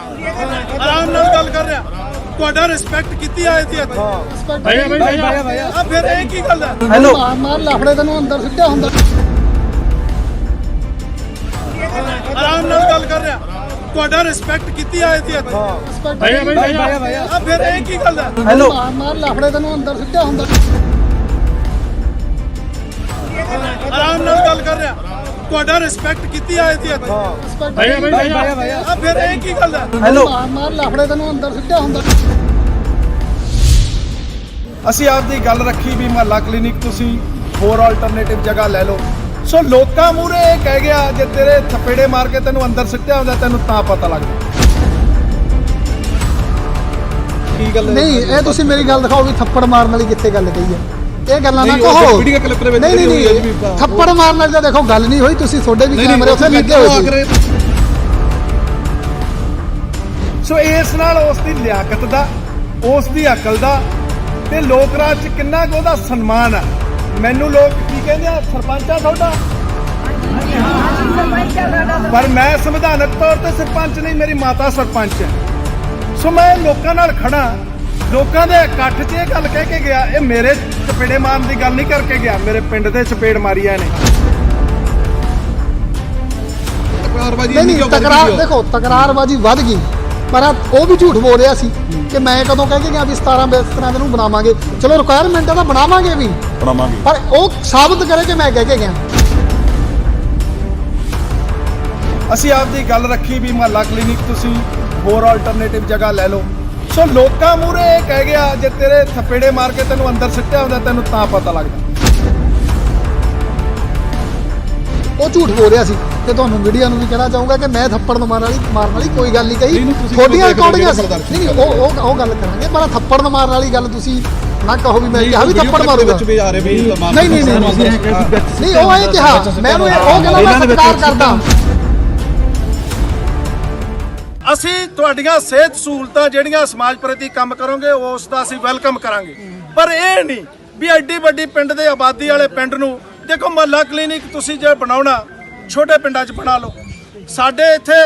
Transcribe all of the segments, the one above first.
ਆਰਾਮ ਨਾਲ ਗੱਲ ਕਰ ਰਿਹਾ। ਤੁਹਾਡਾ ਰਿਸਪੈਕਟ ਕੀਤੀ ਆਏ ਸੀ ਇੱਥੇ। ਭਈਆ ਭਈਆ ਭਈਆ। ਆ ਫਿਰ ਇਹ ਕੀ ਗੱਲ ਹੈ ਹੈਲੋ ਮਾਰ ਮਾਰ ਲਫੜੇ ਤੈਨੂੰ ਅੰਦਰ ਸਿੱਟਿਆ ਹੁੰਦਾ। ਆਰਾਮ ਨਾਲ ਗੱਲ ਕਰ ਰਿਹਾ। ਤੁਹਾਡਾ ਰਿਸਪੈਕਟ ਕੀਤੀ ਆਏ ਸੀ ਇੱਥੇ। ਭਈਆ ਭਈਆ ਭਈਆ। ਆ ਫਿਰ ਇਹ ਕੀ ਗੱਲ ਹੈ ਹੈਲੋ ਮਾਰ ਮਾਰ ਲਫੜੇ ਤੈਨੂੰ ਅੰਦਰ ਸਿੱਟਿਆ ਹੁੰਦਾ। ਆਰਾਮ ਨਾਲ ਗੱਲ ਕਰ ਰਿਹਾ। ਤੁਹਾਡਾ ਰਿਸਪੈਕਟ ਕੀਤੀ ਆਏ ਸੀ ਇੱਥੇ। ਭਈਆ ਭਈਆ ਭਈਆ। ਆ ਫਿਰ ਇਹ ਕੀ ਗੱਲ ਹੈ ਹੈਲੋ ਮਾਰ ਮਾਰ ਲਫੜੇ ਤੈਨੂੰ ਅੰਦਰ ਸਿੱਟਿਆ ਹੁੰਦਾ। ਅਸੀਂ ਆਪਦੀ ਗੱਲ ਰੱਖੀ ਵੀ ਮਹੱਲਾ ਕਲੀਨਿਕ ਤੁਸੀਂ ਹੋਰ ਆਲਟਰਨੇਟਿਵ ਜਗ੍ਹਾ ਲੈ ਲਓ। ਸੋ ਲੋਕਾਂ ਮੂਰੇ ਇਹ ਕਹਿ ਗਿਆ ਜੇ ਤੇਰੇ ਥਪੇੜੇ ਮਾਰ ਕੇ ਤੈਨੂੰ ਅੰਦਰ ਸਿੱਟਿਆ ਹੁੰਦਾ ਤੈਨੂੰ ਤਾਂ ਪਤਾ ਲੱਗਦਾ। ਕੀ ਗੱਲ ਨਹੀਂ ਇਹ ਤੁਸੀਂ ਮੇਰੀ ਗੱਲ ਦਿਖਾਓ ਵੀ ਥੱਪੜ ਮਾਰਨ ਵਾਲੀ ਕਿੱਥੇ ਗੱਲ ਕਹੀ ਹੈ। ਇਹ ਗੱਲਾਂ ਨਾ ਕਹੋ। ਵੀਡੀਓ ਕਲਿੱਪ ਦੇ ਵਿੱਚ ਨਹੀਂ ਨਹੀਂ ਥੱਪੜ ਮਾਰਨ ਵਾਲੀ ਤਾਂ ਦੇਖੋ ਗੱਲ ਨਹੀਂ ਹੋਈ ਤੁਸੀਂ ਤੁਹਾਡੇ ਵੀ ਕੈਮਰੇ ਉੱਥੇ ਲੱਗੇ ਹੋਏ ਸੀ। ਸੋ ਇਸ ਨਾਲ ਉਸ ਦੀ ਲਿਆਕਤ ਦਾ ਉਸ ਦੀ ਅਕਲ ਦਾ ਤੇ ਲੋਕ ਰਾਜ ਚ ਕਿੰਨਾ ਕੁ ਉਹਦਾ ਸਨਮਾਨ ਆ। ਮੈਨੂੰ ਲੋਕ ਕੀ ਕਹਿੰਦੇ ਆ? ਸਰਪੰਚ ਆ ਤੁਹਾਡਾ? ਪਰ ਮੈਂ ਸੰਵਿਧਾਨਕ ਤੌਰ ਤੇ ਸਰਪੰਚ ਨਹੀਂ ਮੇਰੀ ਮਾਤਾ ਸਰਪੰਚ ਹੈ। ਸੋ ਮੈਂ ਲੋਕਾਂ ਨਾਲ ਖੜਾ ਲੋਕਾਂ ਦੇ ਇਕੱਠ 'ਚ ਇਹ ਗੱਲ ਕਹਿ ਕੇ ਗਿਆ ਇਹ ਮੇਰੇ ਚਪੇੜੇ ਮਾਰਨ ਦੀ ਗੱਲ ਨਹੀਂ ਕਰਕੇ ਗਿਆ ਮੇਰੇ ਪਿੰਡ ਦੇ ਚਪੇੜ ਮਾਰੀ ਆ ਇਹਨੇ ਨਹੀਂ ਨਹੀਂ ਤਕਰਾਰ ਦੇਖੋ ਤਕਰਾਰਬਾਜੀ ਵੱਧ ਗਈ ਪਰ ਉਹ ਵੀ ਝੂਠ ਬੋਲ ਰਿਹਾ ਸੀ ਕਿ ਮੈਂ ਕਦੋਂ ਕਹਿ ਕੇ ਗਿਆ ਵੀ 17 ਬਿਸਤਰਿਆਂ ਦੇ ਨੂੰ ਬਣਾਵਾਂਗੇ। ਚਲੋ ਰਿਕੁਆਇਰਮੈਂਟ ਤਾਂ ਬਣਾਵਾਂਗੇ ਵੀ। ਬਣਾਵਾਂਗੇ। ਪਰ ਉਹ ਸਾਬਤ ਕਰੇ ਕਿ ਮੈਂ ਕਹਿ ਕੇ ਗਿਆ। ਅਸੀਂ ਆਪਦੀ ਗੱਲ ਰੱਖੀ ਵੀ ਮਹੱਲਾ ਕਲੀਨਿਕ ਤੁਸੀਂ ਹੋਰ ਆਲਟਰਨੇਟਿਵ ਜਗ੍ਹਾ ਲੈ ਲਓ। ਸੋ ਲੋਕਾਂ ਮੂਰੇ ਇਹ ਕਹਿ ਗਿਆ ਜੇ ਤੇਰੇ ਥਪੇੜੇ ਮਾਰ ਕੇ ਤੈਨੂੰ ਅੰਦਰ ਸਿੱਟਿਆ ਹੁੰਦਾ ਤੈਨੂੰ ਤਾਂ ਪਤਾ ਲੱਗਦਾ। ਉਹ ਝੂਠ ਬੋਲ ਰਿਹਾ ਸੀ ਤੇ ਤੁਹਾਨੂੰ ਮੀਡੀਆ ਨੂੰ ਵੀ ਕਹਿਣਾ ਚਾਹੂੰਗਾ ਕਿ ਮੈਂ ਥੱਪੜ ਨੂੰ ਮਾਰਨ ਵਾਲੀ ਮਾਰਨ ਵਾਲੀ ਕੋਈ ਗੱਲ ਨਹੀਂ ਕਹੀ। ਤੁਹਾਡੀਆਂ ਰਿਕਾਰਡਿੰਗਾਂ ਸੀ। ਨਹੀਂ ਨਹੀਂ ਉਹ ਉਹ ਉਹ ਗੱਲ ਕਰਾਂਗੇ। ਪਰ ਥੱਪੜ ਨੂੰ ਮਾਰਨ ਵਾਲੀ ਗੱਲ ਤੁਸੀਂ ਨਾ ਕਹੋ ਵੀ ਮੈਂ ਕਿਹਾ ਵੀ ਥੱਪੜ ਮਾਰੂਗਾ। ਨਹੀਂ ਨਹੀਂ ਨਹੀਂ ਨਹੀਂ। ਉਹ ਇਹ ਕਿਹਾ। ਮੈਂ ਉਹਨੂੰ ਇਹ- ਉਹ ਕਹਿੰਦਾ ਮੈਂ ਸਤਿਕਾਰ ਕਰਦਾ। ਅਸੀਂ ਤੁਹਾਡੀਆਂ ਸਿਹਤ ਸਹੂਲਤਾਂ ਜਿਹੜੀਆਂ ਸਮਾਜ ਪ੍ਰਤੀ ਕੰਮ ਕਰੋਗੇ, ਉਸ ਦਾ ਅਸੀਂ ਵੈਲਕਮ ਕਰਾਂਗੇ। ਪਰ ਇਹ ਨਹੀਂ ਵੀ ਐਡੀ ਵੱਡੀ ਪਿੰਡ ਦੇ ਆਬਾਦੀ ਵਾਲੇ ਪਿੰਡ ਨੂੰ, ਦੇਖੋ ਮਹੱਲਾ ਕਲੀਨਿਕ ਤੁਸੀਂ ਜੇ ਬਣਾਉਣਾ, ਛੋਟੇ ਪਿੰਡਾਂ 'ਚ ਬਣਾ ਲਓ। ਸਾਡੇ ਇੱਥੇ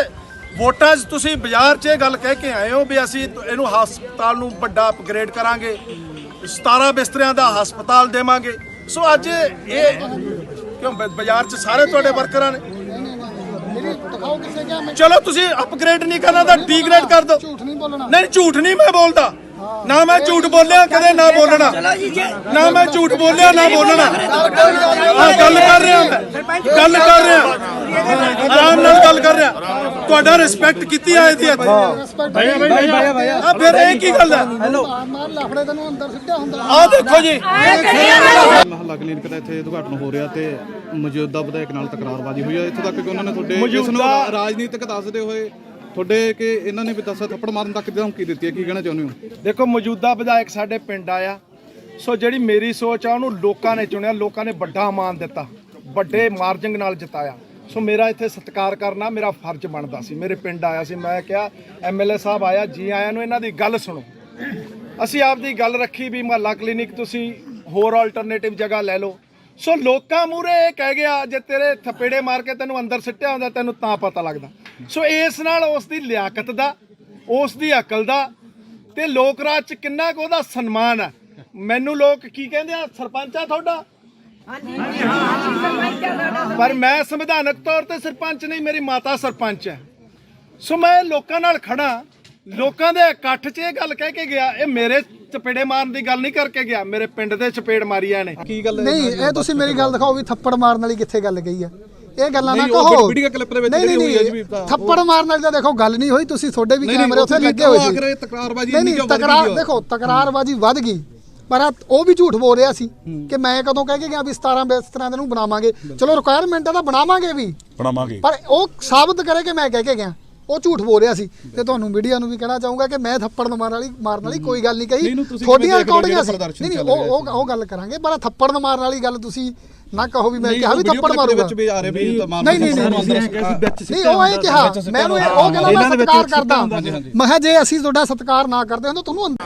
ਵੋਟਾਂ 'ਚ ਤੁਸੀਂ ਬਾਜ਼ਾਰ 'ਚ ਇਹ ਗੱਲ ਕਹਿ ਕੇ ਆਏ ਹੋ ਵੀ ਅਸੀਂ ਇਹਨੂੰ ਹਸਪਤਾਲ ਨੂੰ ਵੱਡਾ ਅਪਗ੍ਰੇਡ ਕਰਾਂਗੇ। 17 ਬਿਸਤਰਿਆਂ ਦਾ ਹਸਪਤਾਲ ਦੇਵਾਂਗੇ। ਸੋ ਅੱਜ ਇਹ ਕਿਉਂ ਬਾਜ਼ਾਰ 'ਚ ਸਾਰੇ ਤੁਹਾਡੇ ਵਰਕਰਾਂ ਨੇ? ਦਿਖਾਓ ਕਿਸੇ ਕਿਹਾ ਮੈਂ ਚਲੋ ਤੁਸੀਂ ਅਪਗ੍ਰੇਡ ਨਹੀਂ ਕਰਨਾ ਤਾਂ ਡੀਗ੍ਰੇਡ ਕਰ ਦਿਓ। ਝੂਠ ਨਹੀਂ ਬੋਲਣਾ। ਨਹੀਂ ਝੂਠ ਨਹੀਂ ਮੈਂ ਬੋਲਦਾ। ਨਾ ਮੈਂ ਝੂਠ ਬੋਲਿਆ ਕਦੇ ਨਾ ਬੋਲਣਾ। ਨਾ ਮੈਂ ਝੂਠ ਬੋਲਿਆ ਨਾ ਬੋਲਣਾ। ਹਾਂ ਗੱਲ ਕਰ ਰਿਹਾ ਮੈਂ। ਗੱਲ ਕਰ ਰਿਹਾ। ਆਰਾਮ ਨਾਲ ਗੱਲ ਕਰ ਰਿਹਾ ਤੁਹਾਡਾ ਰਿਸਪੈਕਟ ਕੀਤੀ ਆਏ ਸੀ ਇੱਥੇ ਭਈਆ ਭਈਆ ਭਈਆ। ਆ ਫਿਰ ਇਹ ਕੀ ਗੱਲ ਹੈ ਹੈਲੋ। ਮਾਰ ਮਾਰ ਲਫੜੇ ਤੈਨੂੰ ਅੰਦਰ ਸਿੱਟਿਆ ਹੁੰਦਾ। ਆਹ ਦੇਖੋ ਜੀ। ਮਹੱਲਾ ਕਲੀਨਿਕ ਦਾ ਇੱਥੇ ਉਦਘਾਟਨ ਹੋ ਰਿਹਾ ਤੇ ਮੌਜੂਦਾ ਵਿਧਾਇਕ ਨਾਲ ਤਕਰਾਰਬਾਜ਼ੀ ਹੋਈ ਹੈ ਇੱਥੋਂ ਤੱਕ ਕਿ ਉਹਨਾਂ ਨੇ ਤੁਹਾਡੇ ਇਸ ਨੂੰ ਰਾਜਨੀਤਿਕ ਦੱਸਦੇ ਹੋਏ ਤੁਹਾਡੇ ਕਿ ਇਹਨਾਂ ਨੇ ਵੀ ਦੱਸਿਆ, ਥੱਪੜ ਮਾਰਨ ਤੱਕ ਦੀ ਧਮਕੀ ਦਿੱਤੀ ਹੈ? ਕੀ ਕਹਿਣਾ ਚਾਹੁੰਦੇ ਹੋ? ਦੇਖੋ, ਮੌਜੂਦਾ ਵਿਧਾਇਕ ਸਾਡੇ ਪਿੰਡ ਆਇਆ। ਸੋ ਜਿਹੜੀ ਮੇਰੀ ਸੋਚ ਆ, ਉਹਨੂੰ ਲੋਕਾਂ ਨੇ ਚੁਣਿਆ, ਲੋਕਾਂ ਨੇ ਵੱਡਾ ਮਾਨ ਦਿੱਤਾ, ਵੱਡੇ ਮਾਰਜਿੰਗ ਨਾਲ ਜਿਤਾਇਆ। ਸੋ ਮੇਰਾ ਇੱਥੇ ਸਤਿਕਾਰ ਕਰਨਾ, ਮੇਰਾ ਫਰਜ਼ ਬਣਦਾ ਸੀ। ਮੇਰੇ ਪਿੰਡ ਆਇਆ ਸੀ, ਮੈਂ ਕਿਹਾ ਐਮਐਲਏ ਸਾਹਿਬ ਆਇਆ, ਜੀ ਆਇਆਂ ਨੂੰ ਇਹਨਾਂ ਦੀ ਗੱਲ ਸੁਣੋ। ਅਸੀਂ ਆਪਦੀ ਗੱਲ ਰੱਖੀ ਵੀ ਮਹੱਲਾ ਕਲੀਨਿਕ ਤੁਸੀਂ ਹੋਰ ਆਲਟਰਨੇਟਿਵ ਜਗ੍ਹਾ ਲੈ ਲਓ। ਸੋ ਲੋਕਾਂ ਮੂਰੇ ਇਹ ਕਹਿ ਗਿਆ, ਜੇ ਤੇਰੇ ਥਪੇੜੇ ਮਾਰ ਕੇ ਤੈਨੂੰ ਅੰਦਰ ਸਿੱਟਿਆ ਹੁੰਦਾ, ਤੈਨੂੰ ਤਾਂ ਪਤਾ ਲੱਗਦਾ। ਸੋ ਇਸ ਨਾਲ ਉਸ ਦੀ ਲਿਆਕਤ ਦਾ ਉਸ ਦੀ ਅਕਲ ਦਾ ਤੇ ਲੋਕ ਰਾਜ ਚ ਕਿੰਨਾ ਕੁ ਉਹਦਾ ਸਨਮਾਨ ਆ। ਮੈਨੂੰ ਲੋਕ ਕੀ ਕਹਿੰਦੇ ਆ? ਸਰਪੰਚ ਆ ਤੁਹਾਡਾ? ਪਰ ਮੈਂ ਸੰਵਿਧਾਨਕ ਤੌਰ ਤੇ ਸਰਪੰਚ ਨਹੀਂ ਮੇਰੀ ਮਾਤਾ ਸਰਪੰਚ ਹੈ। ਸੋ ਮੈਂ ਲੋਕਾਂ ਨਾਲ ਖੜਾ ਲੋਕਾਂ ਦੇ ਇਕੱਠ 'ਚ ਇਹ ਗੱਲ ਕਹਿ ਕੇ ਗਿਆ ਇਹ ਮੇਰੇ ਚਪੇੜੇ ਮਾਰਨ ਦੀ ਗੱਲ ਨਹੀਂ ਕਰਕੇ ਗਿਆ ਮੇਰੇ ਪਿੰਡ ਦੇ ਚਪੇੜ ਮਾਰੀ ਆ ਇਹਨੇ ਕੀ ਗੱਲ ਨਹੀਂ ਇਹ ਤੁਸੀਂ ਮੇਰੀ ਗੱਲ ਦਿਖਾਓ ਵੀ ਥੱਪੜ ਮਾਰਨ ਵਾਲੀ ਕਿੱਥੇ ਗੱਲ ਕਹੀ ਹੈ ਇਹ ਗੱਲਾਂ ਨਾ ਕਹੋ। ਵੀਡੀਓ ਕਲਿੱਪ ਦੇ ਵਿੱਚ ਨਹੀਂ ਜਿਹੜੀ ਹੋਈ ਹੈ ਜੀ ਨਹੀਂ ਵੀ ਤਾਂ- ਥੱਪੜ ਮਾਰਨ ਵਾਲੀ ਤਾਂ ਦੇਖੋ ਗੱਲ ਨਹੀਂ ਹੋਈ ਤੁਸੀਂ ਤੁਹਾਡੇ ਵੀ ਕੈਮਰੇ ਉੱਥੇ ਲੱਗੇ ਹੋਏ ਸੀ। ਆਖਰ ਤਕਰਾਰਬਾਜ਼ੀ ਨਹੀਂ ਨਹੀਂ ਤਕਰਾਰ? ਦੇਖੋ ਤਕਰਾਰਬਾਜੀ ਵੱਧ ਗਈ। ਪਰ ਆ ਉਹ ਵੀ ਝੂਠ ਬੋਲ ਰਿਹਾ ਸੀ ਕਿ ਮੈਂ ਕਦੋਂ ਕਹਿ ਕੇ ਗਿਆ ਵੀ 17 ਬਿਸਤਰਿਆਂ ਦੇ ਨੂੰ ਬਣਾਵਾਂਗੇ। ਚਲੋ ਰਿਕੁਆਇਰਮੈਂਟ ਤਾਂ ਬਣਾਵਾਂਗੇ ਵੀ। ਬਣਾਵਾਂਗੇ। ਪਰ ਉਹ ਸਾਬਤ ਕਰੇ ਕਿ ਮੈਂ ਕਹਿ ਕੇ ਗਿਆ। ਉਹ ਝੂਠ ਬੋਲ ਰਿਹਾ ਸੀ ਤੇ ਤੁਹਾਨੂੰ ਮੀਡੀਆ ਨੂੰ ਵੀ ਕਹਿਣਾ ਚਾਹੂੰਗਾ ਕਿ ਮੈਂ ਥੱਪੜ ਨੂੰ ਮਾਰਨ ਵਾਲੀ ਮਾਰਨ ਵਾਲੀ ਕੋਈ ਗੱਲ ਨਹੀਂ ਕਹੀ। ਹੋ ਰਿਕਾਰਡਿੰਗਾਂ ਸੀ ਨਹੀਂ ਨਹੀਂ ਉਹ ਉਹ ਉਹ ਗੱਲ ਕਰਾਂਗੇ ਪਰ ਥੱਪੜ ਨੂੰ ਮਾਰਨ ਵਾਲੀ ਗੱਲ ਤੁਸੀਂ ਨਾ ਕਹੋ ਵੀ ਮੈਂ ਕਿਹਾ ਵੀ ਥੱਪੜ ਮਾਰੂਗਾ। ਵਿੱਚ ਵੀ ਆ ਰਹੇ ਵੀ ਤਮਾਮ ਨਹੀਂ, ਨਹੀਂ, ਨਹੀਂ, ਨਹੀਂ ਉਹ ਇਹ ਕਿਹਾ ਮੈਂ ਉਹ ਕਹਿੰਦਾ ਮੈਂ ਸਤਿਕਾਰ ਕਰਦਾ ਮੈਂ ਕਿਹਾ ਜੇ ਅਸੀਂ ਤੁਹਾਡਾ ਸਤਿਕਾਰ ਨਾ ਕਰਦੇ ਹਾਂ ਤਾਂ ਤੁਹਾਨੂੰ ਅੰਦਰ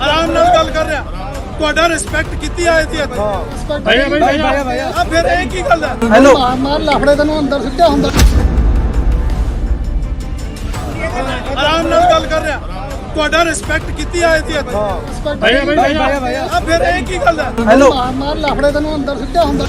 ਆਰਾਮ ਨਾਲ ਗੱਲ ਕਰ ਰਿਹਾ। ਤੁਹਾਡਾ ਰਿਸਪੈਕਟ ਕੀਤੀ ਆਏ ਸੀ ਇੱਥੇ। ਭਈਆ ਭਈਆ ਭਈਆ ਆ ਫਿਰ ਇਹ ਕੀ ਗੱਲ ਹੈ? ਹੈਲੋ ਮਾਰ ਮਾਰ ਲਫੜੇ ਤੈਨੂੰ ਅੰਦਰ ਸਿੱਟਿਆ ਹੁੰਦਾ। ਆਰਾਮ ਤੁਹਾਡਾ ਰਿਸਪੈਕਟ ਕੀਤੀ ਆਏ ਸੀ ਇੱਥੇ ਭਾਈ ਭਾਈ ਭਾਈ ਆ ਫਿਰ ਇਹ ਕੀ ਗੱਲ ਹੈ ਹੈਲੋ ਮਾਰ ਮਾਰ ਲਫੜੇ ਤੈਨੂੰ ਅੰਦਰ ਸਿੱਟਿਆ ਹੁੰਦਾ।